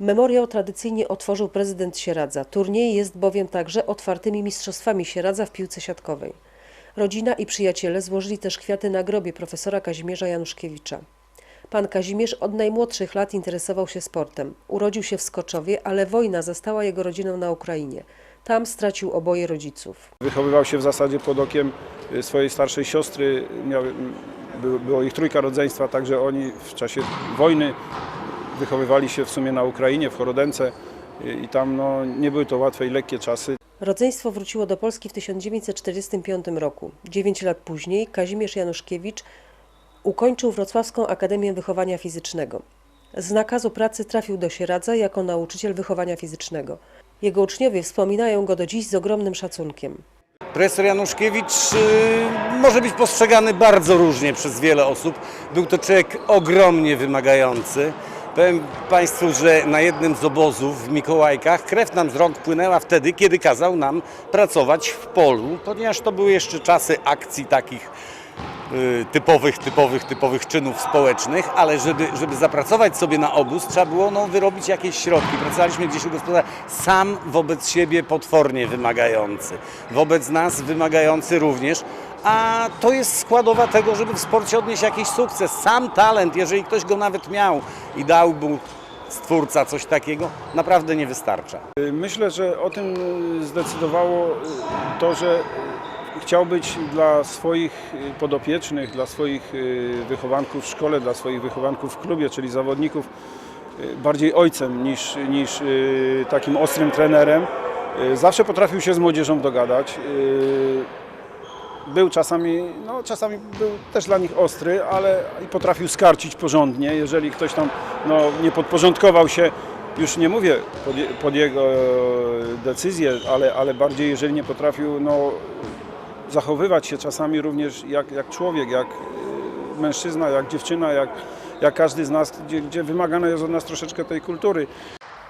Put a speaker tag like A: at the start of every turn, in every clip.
A: Memoriał tradycyjnie otworzył prezydent Sieradza. Turniej jest bowiem także otwartymi mistrzostwami Sieradza w piłce siatkowej. Rodzina i przyjaciele złożyli też kwiaty na grobie profesora Kazimierza Januszkiewicza. Pan Kazimierz od najmłodszych lat interesował się sportem. Urodził się w Skoczowie, ale wojna zastała jego rodzinę na Ukrainie. Tam stracił oboje rodziców.
B: Wychowywał się w zasadzie pod okiem y, swojej starszej siostry. Miał, by- było ich trójka rodzeństwa, także oni w czasie wojny wychowywali się w sumie na Ukrainie, w Chorodence y, i tam no, nie były to łatwe i lekkie czasy.
A: Rodzeństwo wróciło do Polski w 1945 roku. Dziewięć lat później Kazimierz Januszkiewicz ukończył Wrocławską Akademię Wychowania Fizycznego. Z nakazu pracy trafił do Sieradza jako nauczyciel wychowania fizycznego. Jego uczniowie wspominają go do dziś z ogromnym szacunkiem.
C: Profesor Januszkiewicz y, może być postrzegany bardzo różnie przez wiele osób. Był to człowiek ogromnie wymagający. Powiem Państwu, że na jednym z obozów w Mikołajkach krew nam z rąk płynęła wtedy, kiedy kazał nam pracować w polu, ponieważ to były jeszcze czasy akcji takich y, typowych, typowych, typowych czynów społecznych, ale żeby, żeby zapracować sobie na obóz, trzeba było no, wyrobić jakieś środki. Pracowaliśmy gdzieś u gospodarza, sam wobec siebie potwornie wymagający, wobec nas wymagający również, a to jest składowa tego, żeby w sporcie odnieść jakiś sukces. Sam talent, jeżeli ktoś go nawet miał i dał mu stwórca coś takiego, naprawdę nie wystarcza.
B: Myślę, że o tym zdecydowało to, że chciał być dla swoich podopiecznych, dla swoich y, wychowanków w szkole, dla swoich wychowanków w klubie, czyli zawodników, y, bardziej ojcem niż, niż y, takim ostrym trenerem. Zawsze potrafił się z młodzieżą dogadać. Był czasami, no czasami był też dla nich ostry, ale i potrafił skarcić porządnie, jeżeli ktoś tam no, nie podporządkował się, już nie mówię pod, pod jego decyzję, ale, ale bardziej jeżeli nie potrafił no, zachowywać się czasami również jak, jak człowiek, jak y, mężczyzna, jak dziewczyna, jak, jak każdy z nas, gdzie, gdzie wymagane jest od nas troszeczkę tej kultury.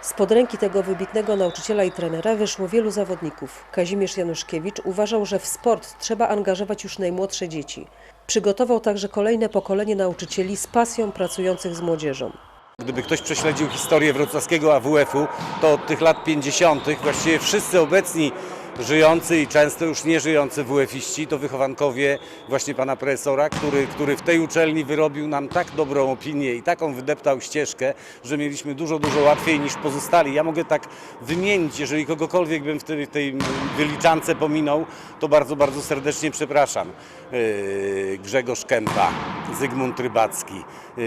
A: Spod ręki tego wybitnego nauczyciela i trenera wyszło wielu zawodników. Kazimierz Januszkiewicz uważał, że w sport trzeba angażować już najmłodsze dzieci. Przygotował także kolejne pokolenie nauczycieli z pasją pracujących z młodzieżą.
C: Gdyby ktoś prześledził historię wrocławskiego AWF-u, to od tych lat 50. właściwie wszyscy obecni żyjący i często już nie żyjący WF-iści to wychowankowie właśnie pana profesora, który, który w tej uczelni wyrobił nam tak dobrą opinię i taką wydeptał ścieżkę, że mieliśmy dużo, dużo łatwiej niż pozostali. Ja mogę tak wymienić, jeżeli kogokolwiek bym w tej, tej wyliczance pominął, to bardzo, bardzo serdecznie przepraszam. Yy, Grzegorz Kępa, Zygmunt Rybacki, yy,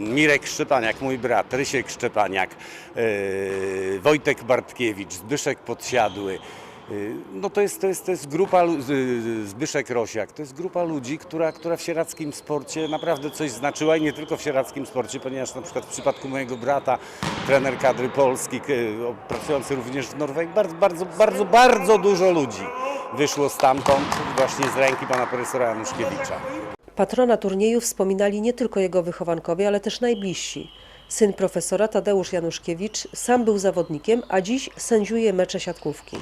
C: Mirek Szczepaniak, mój brat, Rysiek Szczepaniak, yy, Wojtek Bartkiewicz, Zbyszek Podsiadły. Yy, No to jest, to jest, to jest grupa, Zbyszek Rosiak, to jest grupa ludzi, która, która w sieradzkim sporcie naprawdę coś znaczyła i nie tylko w sieradzkim sporcie, ponieważ na przykład w przypadku mojego brata, trener kadry Polski, k- o, pracujący również w Norwegii, bardzo, bardzo, bardzo, bardzo dużo ludzi wyszło stamtąd właśnie z ręki pana profesora Januszkiewicza.
A: Patrona turnieju wspominali nie tylko jego wychowankowie, ale też najbliżsi. Syn profesora Tadeusz Januszkiewicz sam był zawodnikiem, a dziś sędziuje mecze siatkówki.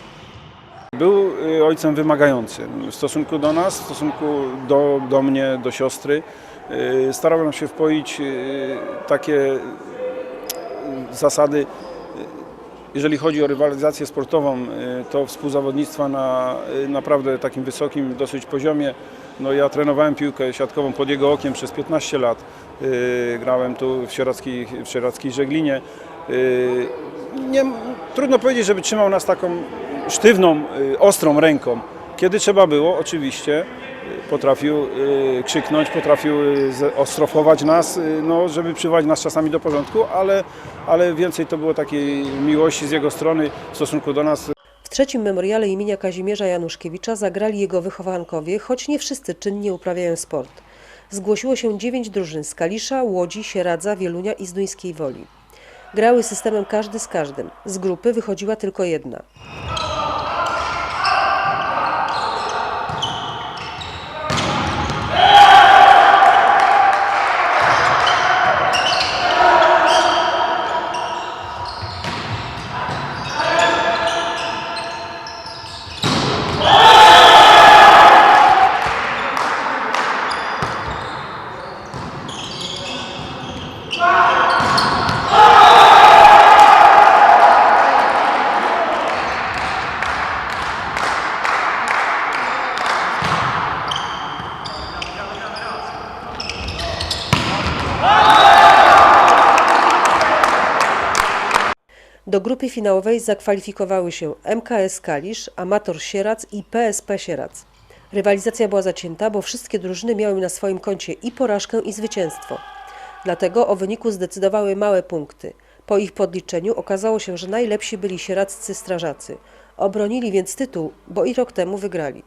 B: Był y, ojcem wymagającym w stosunku do nas, w stosunku do, do mnie, do siostry. Y, Starał nam się wpoić y, takie zasady, jeżeli chodzi o rywalizację sportową, y, to współzawodnictwa na y, naprawdę takim wysokim dosyć poziomie. No ja trenowałem piłkę siatkową pod jego okiem przez 15 lat. Y, Grałem tu w sieradzkiej, w sieradzkiej żeglinie. Nie, trudno powiedzieć, żeby trzymał nas taką sztywną, ostrą ręką. Kiedy trzeba było, oczywiście potrafił y, krzyknąć, potrafił y, ostrofować nas, y, no, żeby przywołać nas czasami do porządku, ale, ale więcej to było takiej miłości z jego strony w stosunku do nas.
A: W trzecim memoriale imienia Kazimierza Januszkiewicza zagrali jego wychowankowie, choć nie wszyscy czynnie uprawiają sport. Zgłosiło się dziewięć drużyn z Kalisza, Łodzi, Sieradza, Wielunia i z Duńskiej Woli. Grały systemem każdy z każdym. Z grupy wychodziła tylko jedna. Do grupy finałowej zakwalifikowały się MKS Kalisz, Amator Sierac i PSP Sierac. Rywalizacja była zacięta, bo wszystkie drużyny miały na swoim koncie i porażkę, i zwycięstwo. Dlatego o wyniku zdecydowały małe punkty. Po ich podliczeniu okazało się, że najlepsi byli sieradzcy strażacy. Obronili więc tytuł, bo i rok temu wygrali.